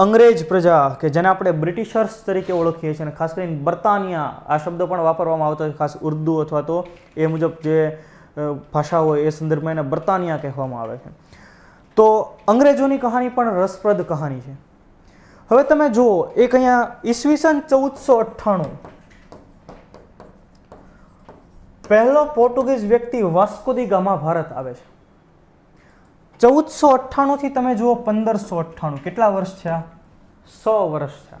અંગ્રેજ પ્રજા, કે જેને આપણે બ્રિટિશર્સ તરીકે ઓળખીએ છીએ અને ખાસ કરીને બર્તાનિયા, આ શબ્દ પણ વાપરવામાં આવતો હોય ખાસ ઉર્દુ અથવા તો એ મુજબ જે ભાષા હોય એ સંદર્ભમાં એને બર્તાનિયા કહેવામાં આવે છે. તો અંગ્રેજોની કહાની પણ રસપ્રદ કહાની છે. હવે તમે જુઓ, એક અહીંયા ઈસવીસન ચૌદસો અઠ્ઠાણું. પહેલો પોર્ટુગીઝ વ્યક્તિ વાસ્કોદી ગામા ભારત આવે છે. ચૌદસો અઠ્ઠાણુંથી તમે જુઓ પંદરસો અઠ્ઠાણું. કેટલા વર્ષ થયા? સો વર્ષ થયા.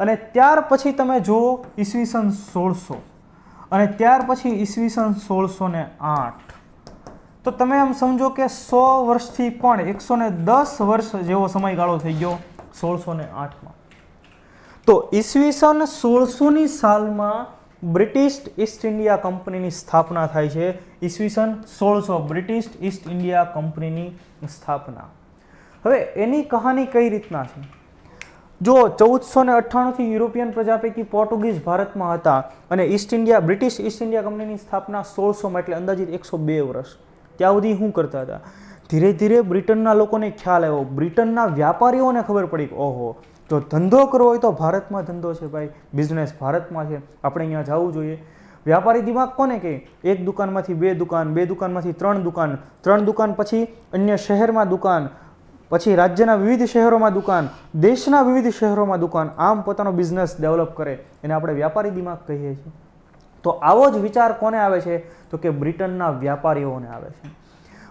અને ત્યાર પછી તમે જુઓ ઈસવીસન સોળસો. અને ત્યાર પછી ઈસવીસન સોળસો ને આઠ. તો તમે એમ સમજો કે સો વર્ષથી પણ એકસો ને દસ વર્ષ જેવો સમયગાળો થઈ ગયો સોળસો ને આઠમાં. તો ઈસવીસન સોળસોની સાલમાં બ્રિટિશ ઈસ્ટ ઇન્ડિયા કંપનીની સ્થાપના થાય છે. ઈસવીસન સોળસો બ્રિટિશ ઈસ્ટ ઇન્ડિયા કંપનીની સ્થાપના. હવે એની કહાની કઈ રીતના છે? જો ચૌદસો ને અઠ્ઠાણુંથી યુરોપિયન પ્રજા પૈકી પોર્ટુગીઝ ભારતમાં હતા અને East India, British East India કંપનીની સ્થાપના સોળસોમાં એટલે અંદાજિત એકસો બે વર્ષ, ત્યાં સુધી શું કરતા હતા? ધીરે ધીરે બ્રિટનના લોકોને ખ્યાલ આવ્યો. બ્રિટનના વ્યાપારીઓને ખબર પડી ઓહો જો ધંધો કરવો હોય તો ભારતમાં ધંધો છે ભાઈ બિઝનેસ ભારતમાં છે. આપણે અહીંયા જવું જોઈએ. વ્યાપારી દિમાગ કોને કે એક દુકાનમાંથી બે દુકાન, બે દુકાનમાંથી ત્રણ દુકાન ત્રણ દુકાન પછી અન્ય શહેરમાં દુકાન, પછી રાજ્યના વિવિધ શહેરોમાં દુકાન, દેશના વિવિધ શહેરોમાં દુકાન, આમ પોતાનો બિઝનેસ ડેવલપ કરે એને આપણે વ્યાપારી દિમાગ કહીએ છીએ. તો આવો જ વિચાર કોને આવે છે? તો કે બ્રિટનના વ્યાપારીઓને આવે છે.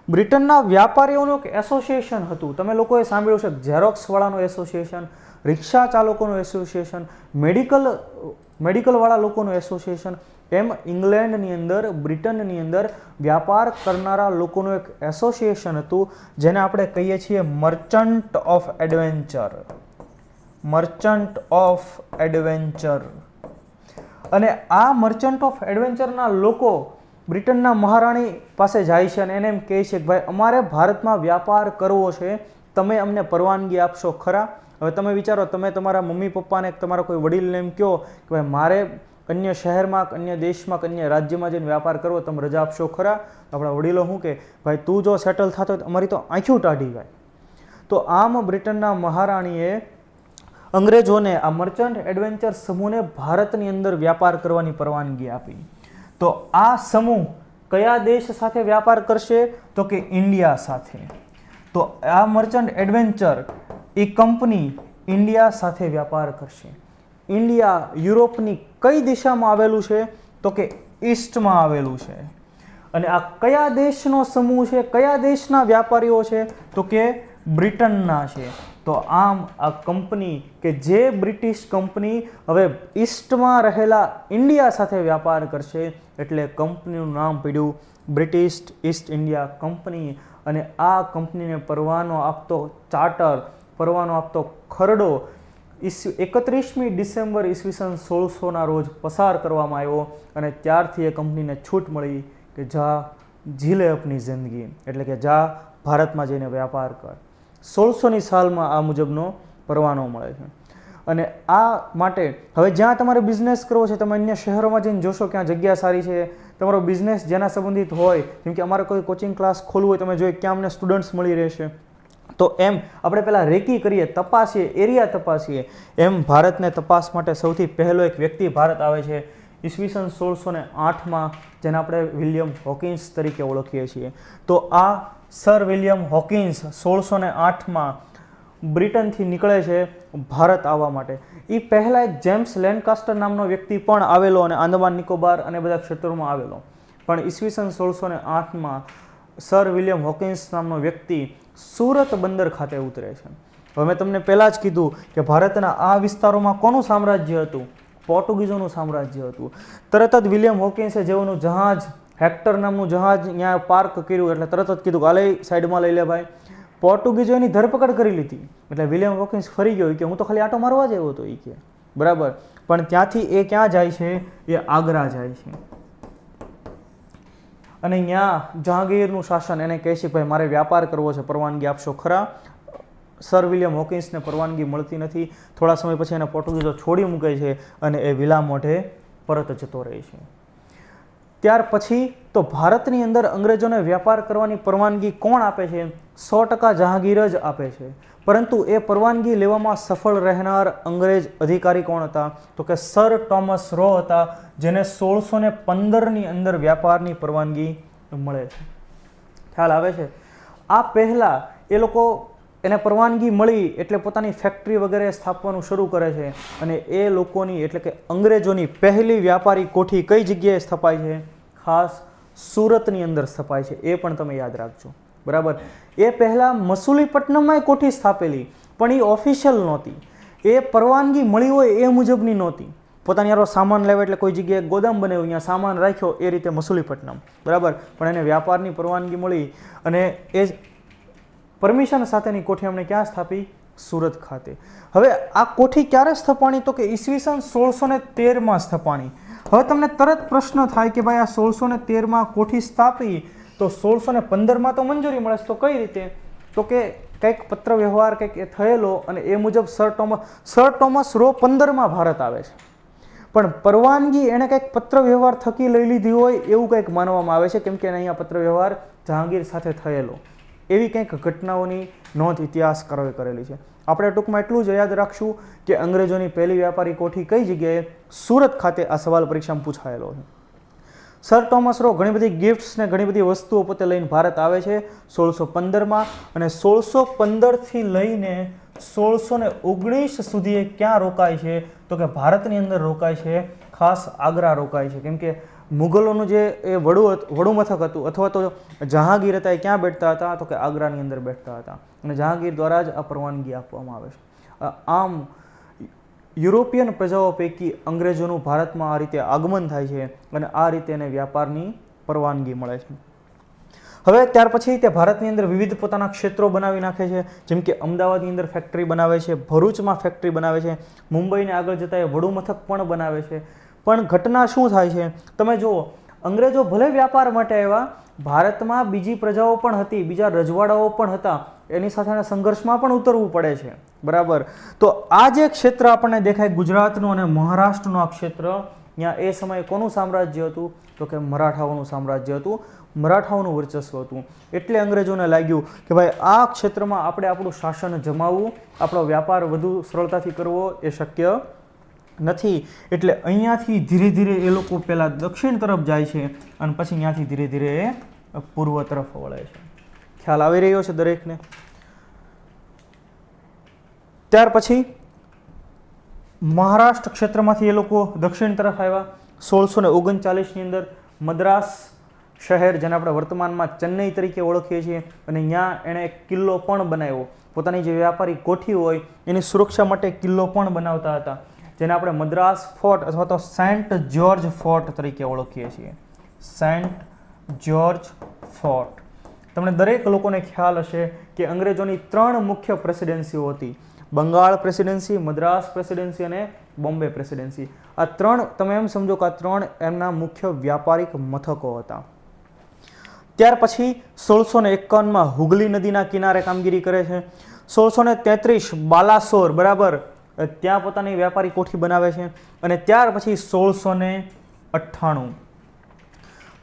બ્રિટનના વ્યાપારીઓનું એક એસોસિએશન હતું. તમે લોકોએ સાંભળ્યું છે ઝેરોક્સવાળાનું એસોસિએશન રિક્ષા ચાલકોનું એસોસિએશન, મેડિકલ, મેડિકલવાળા લોકોનું એસોસિએશન, એમ ઇંગ્લેન્ડની અંદર, બ્રિટનની અંદર વ્યાપાર કરનારા લોકોનું એક એસોસિએશન હતું, જેને આપણે કહીએ છીએ merchant of adventure. Merchant of adventure. અને આ મર્ચન્ટ ઓફ એડવેન્ચરના લોકો બ્રિટનના મહારાણી પાસે જાય છે અને એને એમ કહે છે કે, ભાઈ, અમારે ભારતમાં વ્યાપાર કરવો છે તમે અમને પરવાનગી આપશો ખરા? હવે તમે વિચારો, તમે તમારા મમ્મી પપ્પાને તમારા કોઈ વડીલને એમ કહો કે ભાઈ, મારે અન્ય શહેરમાં અન્ય દેશમાં અન્ય રાજ્યમાં જઈને વ્યાપાર કરવો તમે રજા આપશો ખરા? આપણા વડીલો શું કે ભાઈ, તું જો સેટલ થતો તો અમારી તો આંખ્યું ટાઢી જાય. તો આમ બ્રિટનના મહારાણીએ અંગ્રેજોને આ મર્ચન્ટ એડવેન્ચર સમૂહને ભારતની અંદર વ્યાપાર કરવાની પરવાનગી આપી. તો આ સમૂહ કયા દેશ સાથે વ્યાપાર કરશે? તો કે ઇન્ડિયા સાથે. તો આ મર્ચન્ટ એડવેન્ચર એ કંપની ઇન્ડિયા સાથે વ્યાપાર કરશે. ઇન્ડિયા યુરોપની કઈ દિશામાં આવેલું છે? તો કે ઈસ્ટમાં આવેલું છે. અને આ કયા દેશનો સમૂહ છે? કયા દેશના વ્યાપારીઓ છે? તો કે બ્રિટનના છે. તો આમ આ કંપની કે જે બ્રિટિશ કંપની હવે ઈસ્ટમાં રહેલા ઇન્ડિયા સાથે વ્યાપાર કરશે, એટલે કંપનીનું નામ પડ્યું બ્રિટિશ ઈસ્ટ ઇન્ડિયા કંપની અને આ કંપનીને પરવાનો આપતો ચાર્ટર, પરવાનો આપતો ખરડો ઈસ એકત્રીસમી ડિસેમ્બર ઈસવીસન સોળસોના રોજ પસાર કરવામાં આવ્યો અને ત્યારથી એ કંપનીને છૂટ મળી કે જા, ઝીલે અપની જિંદગી, એટલે કે જા, ભારતમાં જઈને વ્યાપાર કર. સોળસોની સાલમાં આ મુજબનો પરવાનો મળે છે. અને આ માટે, હવે જ્યાં તમારે બિઝનેસ કરવો છે, તમે અન્ય શહેરોમાં જઈને જોશો, ક્યાં જગ્યા સારી છે તમારો બિઝનેસ જેના સંબંધિત હોય, જેમ કે અમારે કોઈ કોચિંગ ક્લાસ ખોલવું હોય, તમે જોઈએ ક્યાં અમને સ્ટુડન્ટ્સ મળી રહેશે. તો એમ આપણે પહેલાં રેકી કરીએ, તપાસીએ, એરિયા તપાસીએ. એમ ભારતને તપાસ માટે સૌથી પહેલો એક વ્યક્તિ ભારત આવે છે, ઈસવીસન સોળસો ને આઠમાં, જેને આપણે વિલિયમ હોકિન્સ તરીકે ઓળખીએ છીએ. તો આ સર વિલિયમ હોકિન્સ સોળસો ને આઠમાં બ્રિટનથી નીકળે છે, ભારત આવવા માટે. એ પહેલાં એક જેમ્સ લેન્ડકાસ્ટર નામનો વ્યક્તિ પણ આવેલો અને આંદામાન નિકોબાર અને બધા ક્ષેત્રોમાં આવેલો. પણ ઈસવીસન સોળસો ને આઠમાં સર વિલિયમ હોકિન્સ નામનો વ્યક્તિ સુરત બંદર ખાતે ઉતરે છે. હવે તમને પહેલાં જ કીધું કે ભારતના આ વિસ્તારોમાં કોનું સામ્રાજ્ય હતું? પોર્ટુગીઝોનું સામ્રાજ્ય હતું. તરત જ વિલિયમ હોકિન્સે જેઓનું જહાજ, હેક્ટર નામનું જહાજ ત્યાં પાર્ક કર્યું, એટલે તરત જ કીધું કે હાલે, સાઈડમાં લઈ લે ભાઈ. પોર્ટુગીઝો એની ધરપકડ કરી લીધી. એટલે વિલિયમ વોકિન્સ ફરી ગયો. કે, હું તો ખાલી આટો મારવા જ આવ્યો હતો. એ કે, બરાબર. પણ ત્યાંથી એ ક્યાં જાય છે? એ આગ્રા જાય છે. અને ત્યાં જહાંગીરનું શાસન એને કહે છે, ભાઈ, મારે વ્યાપાર કરવો છે. પરવાનગી આપશો ખરા? સર વિલિયમ હોકિન્સને પરવાનગી મળતી નથી. થોડા સમય પછી એને પોર્ટુગીઝો છોડી મૂકે છે અને એ વિલા મોઢે પરત જતો રહે છે. ત્યાર પછી તો ભારતની અંદર અંગ્રેજોને વ્યાપાર કરવાની પરવાનગી કોણ આપે છે? સો ટકા જહાંગીર જ આપે છે. પરંતુ એ પરવાનગી લેવામાં સફળ રહેનાર અંગ્રેજ અધિકારી કોણ હતા? તો કે સર ટોમસ રો હતા, જેને સોળસો ને પંદરની અંદર વ્યાપારની પરવાનગી મળે છે. ખ્યાલ આવે છે? આ પહેલાં એ લોકો એને પરવાનગી મળી એટલે પોતાની ફેક્ટરી વગેરે સ્થાપવાનું શરૂ કરે છે અને એ લોકોની એટલે કે અંગ્રેજોની પહેલી વ્યાપારી કોઠી કઈ જગ્યાએ સ્થપાય છે? ખાસ સુરતની અંદર સ્થપાય છે એ પણ તમે યાદ રાખજો. બરાબર? એ પહેલાં મસૂલીપટ્ટનમમાં કોઠી સ્થાપેલી, પણ એ ઓફિશિયલ નહોતી. એ પરવાનગી મળી હોય એ મુજબની નહોતી. પોતાની યારો સામાન લેવા એટલે કોઈ જગ્યાએ ગોદામ બનાવ્યું અહીંયા સામાન રાખ્યો એ રીતે મસુલીપટ્ટનમ. બરાબર? પણ એને વ્યાપારની પરવાનગી મળી અને એ જ પરમિશન સાથેની કોઠી અમને ક્યાં સ્થાપી? સુરત ખાતે. હવે આ કોઠી ક્યારે સ્થપાણી? તો કે ઈસવીસન સોળસો ને તેરમાં સ્થપાણી. હવે તમને તરત પ્રશ્ન થાય કે ભાઈ આ સોળસો ને તેરમાં કોઠી સ્થાપી? તો સોળસો ને પંદરમાં તો મંજૂરી મળે તો કઈ રીતે? તો કે કંઈક પત્ર વ્યવહાર કંઈક એ થયેલો અને એ મુજબ sir Thomas sir Thomas Roe પંદરમાં ભારત આવે છે. પણ પરવાનગી એણે કંઈક પત્ર વ્યવહાર થકી લઈ લીધી હોય એવું કંઈક માનવામાં આવે છે, કેમ કે અહીંયા પત્ર વ્યવહાર જહાંગીર સાથે થયેલો. એવી કંઈક ઘટનાઓની નોંધ ઇતિહાસકારોએ કરેલી છે. આપણે ટૂંકમાં એટલું જ યાદ રાખશું કે અંગ્રેજોની પહેલી વ્યાપારી કોઠી કઈ જગ્યાએ? સુરત ખાતે આ સવાલ પરીક્ષામાં પૂછાયેલો છે. સર ટોમસ રો, ઘણી બધી ગિફ્ટ્સ ને ઘણી બધી વસ્તુઓ પોતે લઈને ભારત આવે છે. સોળસો પંદરમાં અને સોળસો પંદરથી લઈને સોળસો ને ઓગણીસ સુધી ક્યાં રોકાય છે? તો કે ભારતની અંદર રોકાય છે. ખાસ આગ્રા રોકાય છે. કેમ કે મુગલોનું જે એ વડુ વડુ મથક હતું, અથવા તો જહાંગીર હતા, એ ક્યાં બેઠતા હતા? તો કે આગ્રાની અંદર બેઠતા હતા. અને જહાંગીર દ્વારા જ આ પરવાનગી આપવામાં આવે છે. આમ, યુરોપિયન પ્રજાઓ પૈકી અંગ્રેજોનું ભારતમાં આ રીતે આગમન થાય છે અને આ રીતે એને વ્યાપારની પરવાનગી મળે છે. હવે ત્યાર પછી તે ભારતની અંદર વિવિધ પોતાના ક્ષેત્રો બનાવી નાખે છે. જેમ કે અમદાવાદની અંદર ફેક્ટરી બનાવે છે, ભરૂચમાં ફેક્ટરી બનાવે છે. મુંબઈને આગળ જતાં એ વડુ મથક પણ બનાવે છે. પણ ઘટના શું થાય છે? તમે જુઓ, અંગ્રેજો ભલે વ્યાપાર માટે આવ્યા, ભારતમાં બીજી પ્રજાઓ પણ હતી, બીજા રજવાડાઓ પણ હતા, એની સાથેના સંઘર્ષમાં પણ ઉતરવું પડે છે. બરાબર? તો આ જે ક્ષેત્ર આપણને દેખાય ગુજરાતનું અને મહારાષ્ટ્રનું આ ક્ષેત્ર, ત્યાં એ સમયે કોનું સામ્રાજ્ય હતું? તો કે મરાઠાઓનું સામ્રાજ્ય હતું. મરાઠાઓનું વર્ચસ્વ હતું. એટલે અંગ્રેજોને લાગ્યું કે ભાઈ, આ ક્ષેત્રમાં આપણે આપણું શાસન જમાવવું, આપણો વ્યાપાર વધુ સરળતાથી કરવો એ શક્ય નથી. એટલે અહીંયાથી ધીરે ધીરે એ લોકો પહેલાં દક્ષિણ તરફ જાય છે અને પછી અહીંયાથી ધીરે ધીરે એ પૂર્વ તરફ વળે છે. ખ્યાલ આવી રહ્યો છે દરેકને? ત્યાર પછી મહારાષ્ટ્ર ક્ષેત્રમાંથી એ લોકો દક્ષિણ તરફ આવ્યા. સોળસો ને ઓગણચાલીસની અંદર મદ્રાસ શહેર, જેને આપણે વર્તમાનમાં ચેન્નઈ તરીકે ઓળખીએ છીએ, અને ત્યાં એણે એક કિલ્લો પણ બનાવ્યો. પોતાની જે વ્યાપારી કોઠી હોય, એની સુરક્ષા માટે કિલ્લો પણ બનાવતા હતા. જેને આપણે મદ્રાસ ફોર્ટ અથવા તો સેન્ટ જ્યોર્જ ફોર્ટ તરીકે ઓળખીએ છીએ. Saint George fort. તમને દરેક લોકોને ખ્યાલ હશે કે અંગ્રેજોની ત્રણ મુખ્ય પ્રેસિડેન્સીઓ હતી. બંગાળ પ્રેસિડેન્સી, મદ્રાસ પ્રેસિડેન્સી અને બોમ્બે પ્રેસિડેન્સી. આ ત્રણ, તમે એમ સમજો કે આ ત્રણ એમના મુખ્ય વ્યાપારિક મથકો હતા. ત્યાર પછી સોળસો ને એકાવનમાં હુગલી નદીના કિનારે કામગીરી કરે છે. સોળસો ને તેત્રીસ બાલાસોર, બરાબર? ત્યાં પોતાની વ્યાપારી કોઠી બનાવે છે અને ત્યાર પછી સોળસો ને અઠ્ઠાણું.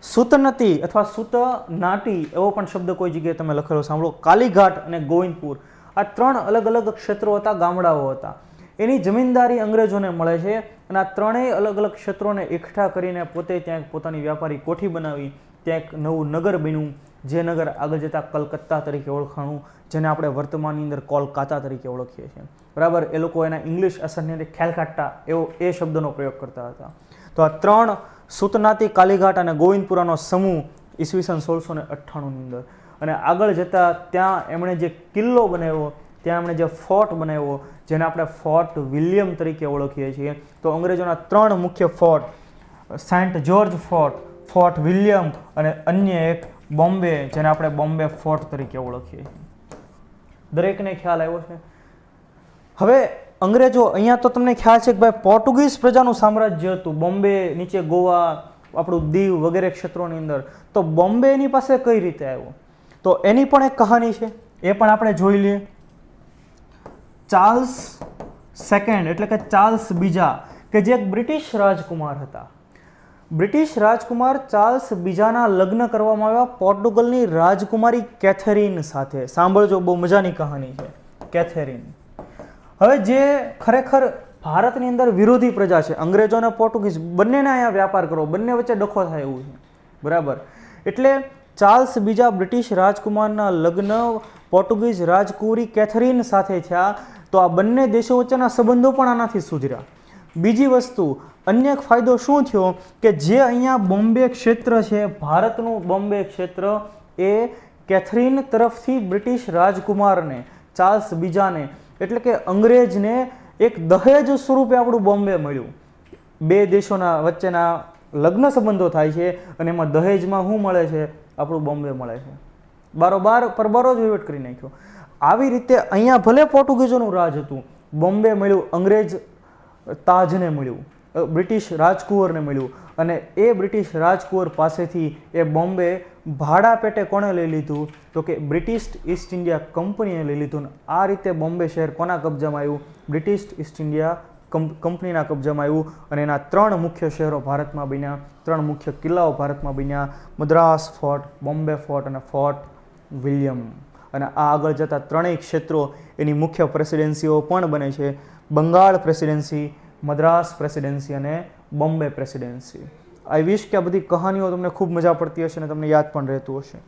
સુતનતી અથવા સુત નાટી એવો પણ શબ્દ કોઈ જગ્યાએ તમે લખેલો સાંભળો. કાલીઘાટ અને ગોવિંદપુર. આ ત્રણ અલગ અલગ ક્ષેત્રો હતા, ગામડાઓ હતા. એની જમીનદારી અંગ્રેજોને મળે છે અને આ ત્રણેય અલગ અલગ ક્ષેત્રોને એકઠા કરીને પોતે ત્યાં પોતાની વ્યાપારી કોઠી બનાવી, ત્યાં એક નવું નગર બન્યું. જે નગર આગળ જતાં કલકત્તા તરીકે ઓળખાણું, જેને આપણે વર્તમાનની અંદર કોલકાતા તરીકે ઓળખીએ છીએ. બરાબર? એ લોકો એના ઇંગ્લિશ અસરની અંદર ખ્યાલકાટા એવો એ શબ્દનો પ્રયોગ કરતા હતા. તો આ ત્રણ સુતનાતી કાલીઘાટ અને ગોવિંદપુરાનો સમૂહ ઈસવીસન સોળસો ને અઠ્ઠાણુંની અંદર. અને આગળ જતાં ત્યાં એમણે જે કિલ્લો બનાવ્યો, ત્યાં એમણે જે ફોર્ટ બનાવ્યો, જેને આપણે ફોર્ટ વિલિયમ તરીકે ઓળખીએ છીએ. તો અંગ્રેજોના ત્રણ મુખ્ય fort, Saint George fort fort William અને અન્ય એક બોમ્બે, જેને આપણે બોમ્બે ફોર્ટ તરીકે ઓળખીએ દરેકને ખ્યાલ આવ્યો છે. હવે અંગ્રેજો, અહીંયા તો તમને ખ્યાલ છે કે ભાઈ પોર્ટુગીઝ પ્રજાનું સામ્રાજ્ય હતું. બોમ્બે નીચે ગોવા, આપણું દીવ વગેરે ક્ષેત્રોની અંદર. તો બોમ્બે એની પાસે કઈ રીતે આવ્યો? તો એની પણ એક કહાની છે. એ પણ આપણે જોઈ લઈએ. ચાર્લ્સ સેકન્ડ, એટલે કે ચાર્લ્સ બીજા, કે જે એક બ્રિટિશ રાજકુમાર હતા. બ્રિટિશ રાજકુમાર ચાર્લ્સ બીજાના લગ્ન કરવામાં આવ્યા પોર્ટુગલની રાજકુમારી કેથેરીન સાથે. સાંભળજો, બહુ મજાની કહાની છે. કેથેરીન. હવે જે ખરેખર ભારતની અંદર વિરોધી પ્રજા છે, અંગ્રેજો અને પોર્ટુગીઝ, બંનેને અહીંયા વ્યાપાર કરો, બંને વચ્ચે ડખો થાય એવું છે. બરાબર? એટલે ચાર્લ્સ બીજા બ્રિટિશ રાજકુમારના લગ્ન પોર્ટુગીઝ રાજકુમારી કેથરીન સાથે થયા, તો આ બંને દેશો વચ્ચેના સંબંધો પણ આનાથી સુધર્યા. બીજી વસ્તુ, અન્ય એક ફાયદો શું થયો કે જે અહીંયા બોમ્બે ક્ષેત્ર છે, ભારતનું બોમ્બે ક્ષેત્ર એ કેથરીન તરફથી બ્રિટિશ રાજકુમારને, ચાર્લ્સ બીજાને, એટલે કે અંગ્રેજને એક દહેજ સ્વરૂપે આપણું બોમ્બે મળ્યું. બે દેશોના વચ્ચેના લગ્ન સંબંધો થાય છે અને એમાં દહેજમાં શું મળે છે? આપણું બોમ્બે મળે છે. બારોબાર પરબારો જ વહીવટ કરી નાખ્યો. આવી રીતે અહીંયા ભલે પોર્ટુગીઝોનું રાજ હતું, બોમ્બે મળ્યું અંગ્રેજ તાજને મળ્યું. બ્રિટિશ રાજકુંવરને મળ્યું. અને એ બ્રિટિશ રાજકુંવર પાસેથી એ બોમ્બે ભાડા પેટે કોણે લઈ લીધું? તો કે બ્રિટિશ ઈસ્ટ ઇન્ડિયા કંપનીએ લઈ લીધું. આ રીતે બોમ્બે શહેર કોના કબજામાં આવ્યું? બ્રિટિશ ઈસ્ટ ઇન્ડિયા કંપનીના કબજામાં આવ્યું. અને એના ત્રણ મુખ્ય શહેરો ભારતમાં બન્યા. ત્રણ મુખ્ય કિલ્લાઓ ભારતમાં બન્યા. મદ્રાસ ફોર્ટ, બોમ્બે ફોર્ટ અને ફોર્ટ વિલિયમ. અને આ આગળ જતા ત્રણેય ક્ષેત્રો એની મુખ્ય પ્રેસિડેન્સીઓ પણ બને છે. બંગાળ પ્રેસિડેન્સી, મદ્રાસ પ્રેસિડેન્સી અને બોમ્બે પ્રેસિડેન્સી. આઈ વિશ કે આ બધી કહાનીઓ તમને ખૂબ મજા પડતી હશે અને તમને યાદ પણ રહેતું હશે.